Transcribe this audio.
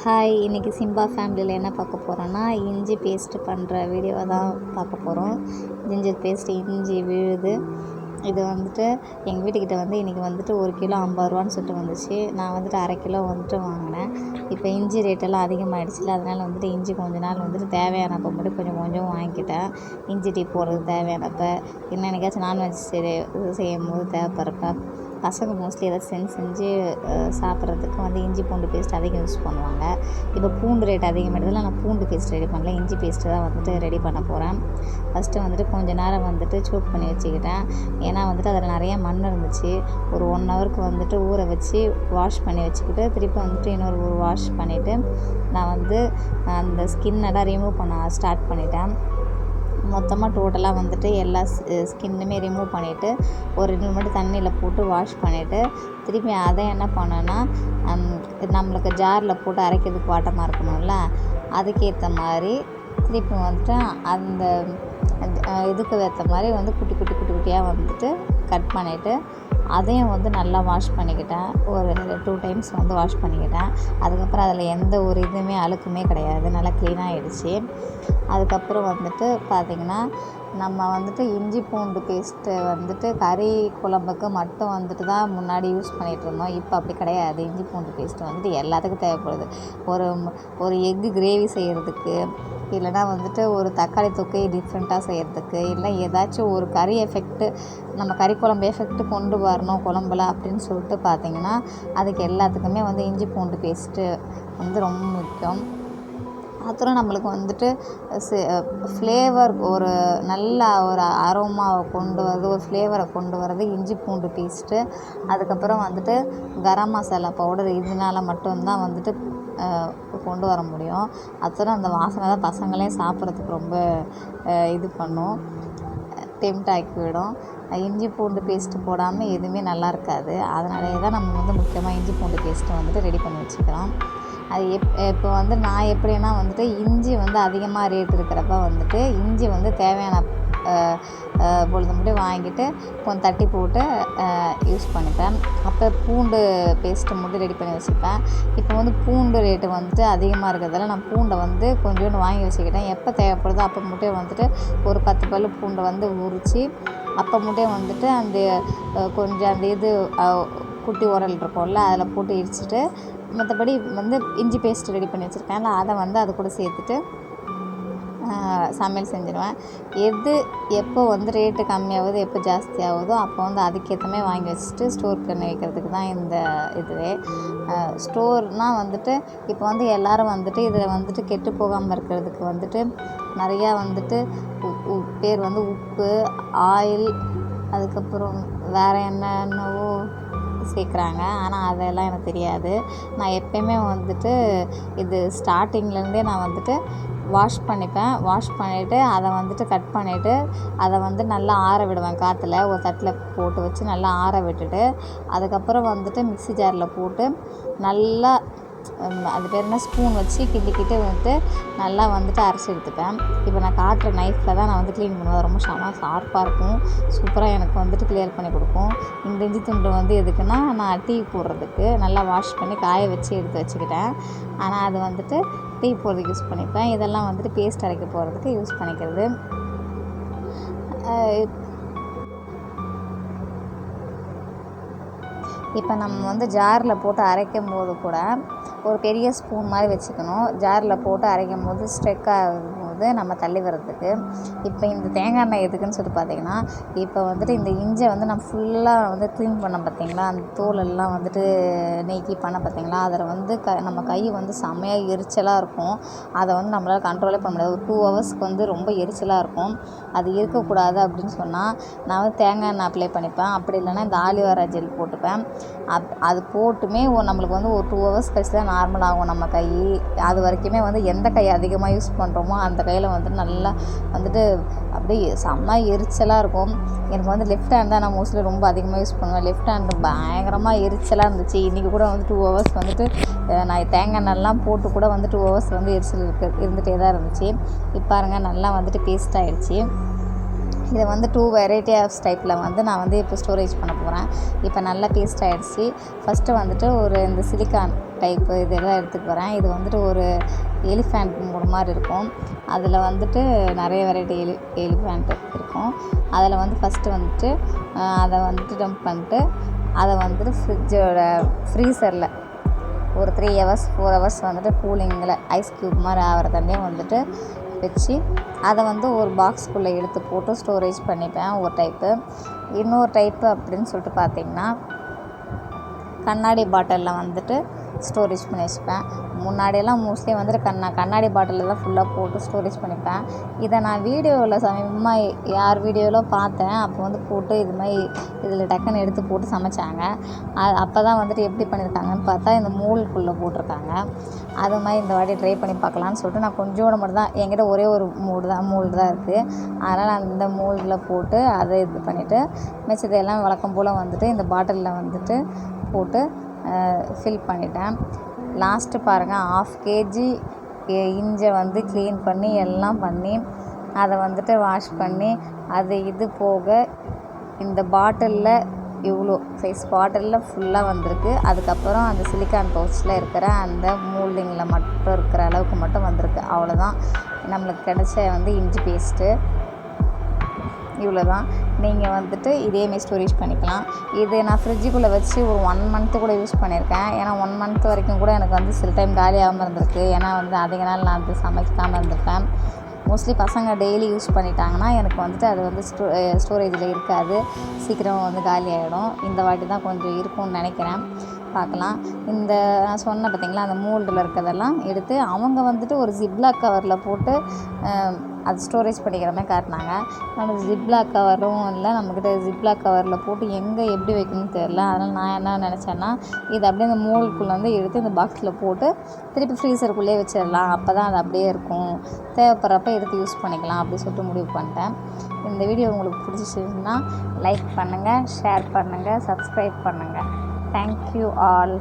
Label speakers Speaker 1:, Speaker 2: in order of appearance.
Speaker 1: Hi இன்றைக்கி Simba ஃபேமிலியில் என்ன பார்க்க போகிறோன்னா இஞ்சி பேஸ்ட்டு பண்ணுற வீடியோவை தான் பார்க்க போகிறோம் ஜிஞ்சர் பேஸ்ட்டு இஞ்சி விழுது. இது வந்துட்டு எங்கள் வீட்டுக்கிட்ட வந்து இன்றைக்கி வந்துட்டு ஒரு கிலோ ஐம்பது ரூபான்னு சொல்லிட்டு வந்துச்சு. நான் வந்துட்டு அரை கிலோ வந்துட்டு வாங்கினேன். இப்போ இஞ்சி ரேட்டெல்லாம் அதிகமாகிடுச்சுல அதனால் வந்துட்டு இஞ்சி கொஞ்ச நாள் வந்துட்டு தேவையானப்போ மட்டும் கொஞ்சம் கொஞ்சம் வாங்கிக்கிட்டேன். இஞ்சி டீ போடுறது தேவையானப்போ. என்ன என்னைக்காச்சும் நான்வெஜ் செய்ய செய்யும் போது தேவைப்படுறப்ப. பசங்க மோஸ்ட்லி ஏதாவது செஞ்சு செஞ்சு சாப்பிட்றதுக்கு வந்து இஞ்சி பூண்டு பேஸ்ட் அதிகம் யூஸ் பண்ணுவாங்க. இப்போ பூண்டு ரேட் அதிகமாகிடுதுல நான் பூண்டு பேஸ்ட் ரெடி பண்ணல. இஞ்சி பேஸ்ட்டு தான் வந்துட்டு ரெடி பண்ண போகிறேன் ஃபஸ்ட்டு வந்துட்டு கொஞ்சம் நேரம் வந்துட்டு சூப் பண்ணி வச்சுக்கிட்டேன். ஏன்னா வந்துட்டு அதில் நிறைய மண் இருந்துச்சு. ஒரு ஒன் ஹவருக்கு வந்துட்டு ஊற வச்சு வாஷ் பண்ணி வச்சுக்கிட்டு திருப்பி வந்துட்டு இன்னொரு ஒரு வாஷ் பண்ணிவிட்டு நான் வந்து அந்த ஸ்கின் எல்லாம் ரிமூவ் பண்ண ஸ்டார்ட் பண்ணிட்டேன். மொத்தமாக டோட்டலாக வந்துட்டு எல்லா ஸ்கின்னுமே ரிமூவ் பண்ணிவிட்டு ஒரு ரெண்டு மட்டும் தண்ணியில் போட்டு வாஷ் பண்ணிவிட்டு திருப்பி அதை என்ன பண்ணோன்னா நம்மளுக்கு ஜாரில் போட்டு அரைக்கிறதுக்கு வாட்டமாக இருக்கணும்ல அதுக்கேற்ற மாதிரி திருப்பி வந்துட்டு அந்த இதுக்கு ஏற்ற மாதிரி வந்து குட்டி குட்டி குட்டி குட்டியாக வந்துட்டு கட் பண்ணிவிட்டு அதையும் வந்து நல்லா வாஷ் பண்ணிக்கிட்டேன். ஒரு டூ டைம்ஸ் வந்து வாஷ் பண்ணிக்கிட்டேன். அதுக்கப்புறம் அதில் எந்த ஒரு இதுவுமே அழுக்குமே கிடையாது. நல்லா க்ளீனாக ஆகிடுச்சு அதுக்கப்புறம் வந்துட்டு பார்த்திங்கன்னா நம்ம வந்துட்டு இஞ்சி பூண்டு பேஸ்ட்டு வந்துட்டு கறி குழம்புக்கு மட்டும் வந்துட்டு தான் முன்னாடி யூஸ் பண்ணிகிட்டு இருந்தோம். இப்போ அப்படி கிடையாது. இஞ்சி பூண்டு பேஸ்ட்டு வந்துட்டு எல்லாத்துக்கும் தேவைப்படுது. ஒரு ஒரு எக்கு கிரேவி செய்கிறதுக்கு இல்லைனா வந்துட்டு ஒரு தக்காளி தொக்கை டிஃப்ரெண்ட்டாக செய்கிறதுக்கு இல்லை ஏதாச்சும் ஒரு கறி எஃபெக்ட்டு நம்ம கறி குழம்பு எஃபெக்ட்டு கொண்டு வரணும் குழம்புல அப்படின்னு சொல்லிட்டு பார்த்தீங்கன்னா அதுக்கு எல்லாத்துக்குமே வந்து இஞ்சி பூண்டு பேஸ்ட்டு வந்து ரொம்ப முக்கியம். அப்புறம் நம்மளுக்கு வந்துட்டு ஃப்ளேவர் ஒரு நல்ல ஒரு அரோமாவை கொண்டு வரது ஒரு ஃப்ளேவரை கொண்டு வரது இஞ்சி பூண்டு பேஸ்ட்டு அதுக்கப்புறம் வந்துட்டு கரம் மசாலா பவுடர் இதனால மட்டும்தான் வந்துட்டு கொண்டு வர முடியும். அப்புறம் அந்த வாசனை தான் பசங்களே சாப்பிட்றதுக்கு ரொம்ப இது பண்ணும். டெம்ட் ஆக்கிவிடும் இஞ்சி பூண்டு பேஸ்ட்டு போடாமல் எதுவுமே நல்லா இருக்காது. அதனாலேயே தான் நம்ம வந்து முக்கியமாக இஞ்சி பூண்டு பேஸ்ட்டை வந்துட்டு ரெடி பண்ணி வச்சுக்கிறோம். அது எப் இப்போ வந்து நான் எப்படின்னா வந்துட்டு இஞ்சி வந்து அதிகமாக ரேட் இருக்கிறப்ப வந்துட்டு இஞ்சி வந்து தேவையான அஹ், பொழுது வாங்கிட்டு கொஞ்சம் தட்டி போட்டு யூஸ் பண்ணிப்பேன். அப்போ பூண்டு பேஸ்ட்டு மட்டும் ரெடி பண்ணி வச்சுப்பேன் இப்போ வந்து பூண்டு ரேட்டு வந்துட்டு அதிகமாக இருக்கிறதால நான் பூண்டை வந்து கொஞ்சோண்டு வாங்கி வச்சுக்கிட்டேன். எப்போ தேவைப்படுதோ அப்போ மட்டும் வந்துட்டு ஒரு பத்து பல் பூண்டை வந்து உரித்து அப்போ மட்டும் வந்துட்டு அந்த கொஞ்சம் அந்த இது குட்டி உரல் இருக்கும்ல அதில் போட்டு இடிச்சிட்டு மற்றபடி வந்து இஞ்சி பேஸ்ட் ரெடி பண்ணி வச்சுருக்கேன்ல அதை வந்து அது கூட சேர்த்துட்டு சமையல் செஞ்சுருவேன். எது எப்போ வந்து ரேட்டு கம்மியாகுது எப்போ ஜாஸ்தி ஆகுதோ அப்போ வந்து அதுக்கேற்ற மாதிரி வாங்கி வச்சுட்டு ஸ்டோர் பண்ணி வைக்கிறதுக்கு தான் இந்த இதுவே. ஸ்டோர்னால் வந்துட்டு இப்போ வந்து எல்லாரும் வந்துட்டு இதில் வந்துட்டு கெட்டு போகாமல் இருக்கிறதுக்கு வந்துட்டு நிறையா வந்துட்டு பேர் வந்து உப்பு ஆயில் அதுக்கப்புறம் வேறு என்னென்னவோ சேர்க்குறாங்க ஆனால் அதெல்லாம் எனக்கு தெரியாது. நான் எப்பயுமே வந்துட்டு இது ஸ்டார்டிங்லேருந்தே நான் வந்துட்டு வாஷ் பண்ணிப்பேன். வாஷ் பண்ணிவிட்டு அதை வந்துட்டு கட் பண்ணிவிட்டு அதை வந்து நல்லா ஆற விடுவேன் காற்றுல ஒரு தட்டில் போட்டு வச்சு நல்லா ஆற விட்டுட்டு அதுக்கப்புறம் வந்துட்டு மிக்ஸி ஜாரில் போட்டு நல்லா அது பேர் என்ன? ஸ்பூன் வச்சு கிண்டிக்கிட்டு வந்துட்டு நல்லா வந்துட்டு அரைச்சி எடுத்துப்பேன். இப்போ நான் காட்டுற நைஃப்பில் தான் நான் வந்து க்ளீன் பண்ணுவேன். ரொம்ப செம ஷார்ப்பாக இருக்கும். சூப்பராக எனக்கு வந்துட்டு கிளியர் பண்ணி கொடுக்கும். இந்த இஞ்சி துண்டு வந்து எதுக்குன்னா நான் டீ போடுறதுக்கு நல்லா வாஷ் பண்ணி காய வச்சு எடுத்து வச்சுக்கிட்டேன். ஆனால் அது வந்துட்டு டீ போடுறதுக்கு யூஸ் பண்ணிப்பேன். இதெல்லாம் வந்துட்டு பேஸ்ட் அரைக்க போகிறதுக்கு யூஸ் பண்ணிக்கிறது. இப்போ நம்ம வந்து ஜாரில் போட்டு அரைக்கும் போது கூட ஒரு பெரிய ஸ்பூன் மாதிரி வச்சுக்கணும். ஜாரில் போட்டு அரைக்கும் போது ஸ்ட்ரெக் வந்து நம்ம தள்ளி வர்றதுக்கு. இப்போ இந்த தேங்காய் எண்ணெய் எதுக்குன்னு சொல்லி பார்த்தீங்கன்னா இப்போ வந்துட்டு இந்த இஞ்சை வந்து நம்ம ஃபுல்லாக வந்து க்ளீன் பண்ண பார்த்தீங்களா அந்த தோல் எல்லாம் வந்துட்டு நீக்கி பண்ண பார்த்தீங்களா அதில் வந்து க நம்ம கை வந்து செமையாக எரிச்சலாக இருக்கும். அதை வந்து நம்மளால் கண்ட்ரோலே பண்ண முடியாது. ஒரு டூ ஹவர்ஸ்க்கு வந்து ரொம்ப எரிச்சலாக இருக்கும். அது இருக்கக்கூடாது அப்படின்னு சொன்னால் நான் வந்து தேங்காய் எண்ணெய் அப்ளை பண்ணிப்பேன். அப்படி இல்லைன்னா இந்த ஆலிவாரா ஜெல் போட்டுப்பேன். அப் அது போட்டுமே ஒரு நம்மளுக்கு வந்து ஒரு டூ ஹவர்ஸ் கழிச்சு தான் நார்மல் ஆகும் நம்ம கை. அது வரைக்குமே வந்து எந்த கை அதிகமாக யூஸ் பண்ணுறோமோ அந்த கையில் வந்துட்டு நல்லா வந்துட்டு அப்படியே செம்ம எரிச்சலாக இருக்கும். எனக்கு வந்து லெஃப்ட் ஹேண்ட் தான் நான் மோஸ்ட்லி ரொம்ப அதிகமாக யூஸ் பண்ணுவேன். லெஃப்ட் ஹேண்டு பயங்கரமாக எரிச்சலாக இருந்துச்சு. இன்றைக்கி கூட வந்து டூ ஹவர்ஸ் வந்துட்டு நான் தேங்காய் எண்ணெய்லாம் போட்டு கூட வந்து டூ ஹவர்ஸ் வந்து எரிச்சல் இருக்க இருந்துகிட்டே தான் இருந்துச்சு. இப்போ பாருங்கள் நல்லா வந்துட்டு பேஸ்ட் ஆகிடுச்சி இதை வந்து டூ வெரைட்டி ஆஃப் டைப்பில் வந்து நான் வந்து இப்போ ஸ்டோரேஜ் பண்ண போகிறேன் இப்போ நல்லா பேஸ்ட் ஆகிடுச்சு ஃபஸ்ட்டு வந்துட்டு ஒரு இந்த சிலிக்கான் டைப்பு இதெல்லாம் எடுத்துக்க போகிறேன் இது வந்துட்டு ஒரு எலிஃபேண்ட் மூடு மாதிரி இருக்கும். அதில் வந்துட்டு நிறைய வெரைட்டி எலி எலிஃபேண்ட்டு இருக்கும். அதில் வந்து ஃபஸ்ட்டு வந்துட்டு அதை வந்துட்டு டம்ப் பண்ணிட்டு அதை வந்துட்டு ஃப்ரிட்ஜோட ஃப்ரீசரில் ஒரு த்ரீ ஹவர்ஸ் ஃபோர் ஹவர்ஸ் வந்துட்டு கூலிங்கில் ஐஸ் க்யூப் மாதிரி ஆகிற தண்ணியும் வந்துட்டு வச்சு அதை வந்து ஒரு பாக்ஸ்குள்ளே எடுத்து போட்டு ஸ்டோரேஜ் பண்ணிப்பேன் ஒரு டைப்பு இன்னொரு டைப்பு அப்படின்னு சொல்லிட்டு பார்த்தீங்கன்னா கண்ணாடி பாட்டிலில் வந்துட்டு ஸ்டோரேஜ் பண்ணி வச்சுப்பேன் முன்னாடியெல்லாம் மோஸ்ட்லி வந்துட்டு கண்ணா கண்ணாடி பாட்டிலில் தான் ஃபுல்லாக போட்டு ஸ்டோரேஜ் பண்ணிப்பேன். இதை நான் வீடியோவில் சமீபமாக யார் வீடியோவில் பார்த்தேன். அப்போ வந்து போட்டு இது மாதிரி இதில் டக்குன்னு எடுத்து போட்டு சமைச்சாங்க. அது அப்போ தான் வந்துட்டு எப்படி பண்ணியிருக்காங்கன்னு பார்த்தா இந்த மூல்குள்ளே போட்டிருக்காங்க. அது மாதிரி இந்த வாட்டி ட்ரை பண்ணி பார்க்கலான்னு சொல்லிட்டு நான் கொஞ்சோட மட்டும் தான் என்கிட்ட ஒரே ஒரு மூடு தான் மூல்டு தான் இருக்குது அதனால் நான் இந்த மூல்டில் போட்டு அதை இது பண்ணிவிட்டு மிச்சத்தையெல்லாம் வழக்கம் போல் வந்துட்டு இந்த பாட்டிலில் வந்துட்டு போட்டு ஃபில் பண்ணிட்டேன். லாஸ்ட்டு பாருங்கள் ஆஃப் கேஜி இஞ்சை வந்து க்ளீன் பண்ணி எல்லாம் பண்ணி அதை வந்துட்டு வாஷ் பண்ணி அது இது போக இந்த பாட்டிலில் இவ்வளோ சைஸ் பாட்டிலில் ஃபுல்லாக வந்திருக்கு. அதுக்கப்புறம் அந்த சிலிக்கான் பவுச்சில் இருக்கிற அந்த மூல்டிங்கில் மட்டும் இருக்கிற அளவுக்கு மட்டும் வந்திருக்கு. அவ்வளோதான் நம்மளுக்கு கிடைச்ச வந்து இஞ்சி பேஸ்ட்டு இவ்வளோ தான் நீங்கள் வந்துட்டு இதேமாரி ஸ்டோரேஜ் பண்ணிக்கலாம். இது நான் ஃப்ரிட்ஜுக்குள்ளே வச்சு ஒரு ஒன் மந்த்து கூட யூஸ் பண்ணியிருக்கேன் ஏன்னா ஒன் மந்த் வரைக்கும் கூட எனக்கு வந்து சில டைம் காலியாகாமல் இருந்திருக்கு. ஏன்னா வந்து அதிக நாள் நான் வந்து சமைக்காமல் இருந்திருப்பேன். மோஸ்ட்லி பசங்க டெய்லி யூஸ் பண்ணிட்டாங்கன்னா எனக்கு வந்துட்டு அது வந்து ஸ்டோ ஸ்டோரேஜில் இருக்காது. சீக்கிரம் வந்து காலி ஆகிடும் இந்த வாட்டி தான் கொஞ்சம் இருக்கும்னு நினைக்கிறேன். பார்க்கலாம். இந்த நான் சொன்னேன் பார்த்தீங்களா அந்த மூல்டில் இருக்கிறதெல்லாம் எடுத்து அவங்க வந்துட்டு ஒரு ஜிப்லாக் கவரில் போட்டு அது ஸ்டோரேஜ் பண்ணிக்கிற மாதிரி காட்டினாங்க. நம்ம ஜிப்லாக் கவரும் இல்லை நம்மக்கிட்ட ஜிப்லாக் கவரில் போட்டு எங்கே எப்படி வைக்கணும்னு தெரில அதனால் நான் என்ன நினச்சேன்னா இது அப்படியே அந்த மூலுக்குள்ளே வந்து எடுத்து இந்த பாக்ஸில் போட்டு திருப்பி ஃப்ரீசருக்குள்ளேயே வச்சிடலாம். அப்போ தான் அது அப்படியே இருக்கும். தேவைப்படுறப்ப எடுத்து யூஸ் பண்ணிக்கலாம் அப்படி சொல்லிட்டு முடிவு பண்ணிட்டேன். இந்த வீடியோ உங்களுக்கு பிடிச்சிருந்துச்சுன்னா லைக் பண்ணுங்கள் ஷேர் பண்ணுங்கள் சப்ஸ்கிரைப் பண்ணுங்கள் தேங்க்யூ ஆல்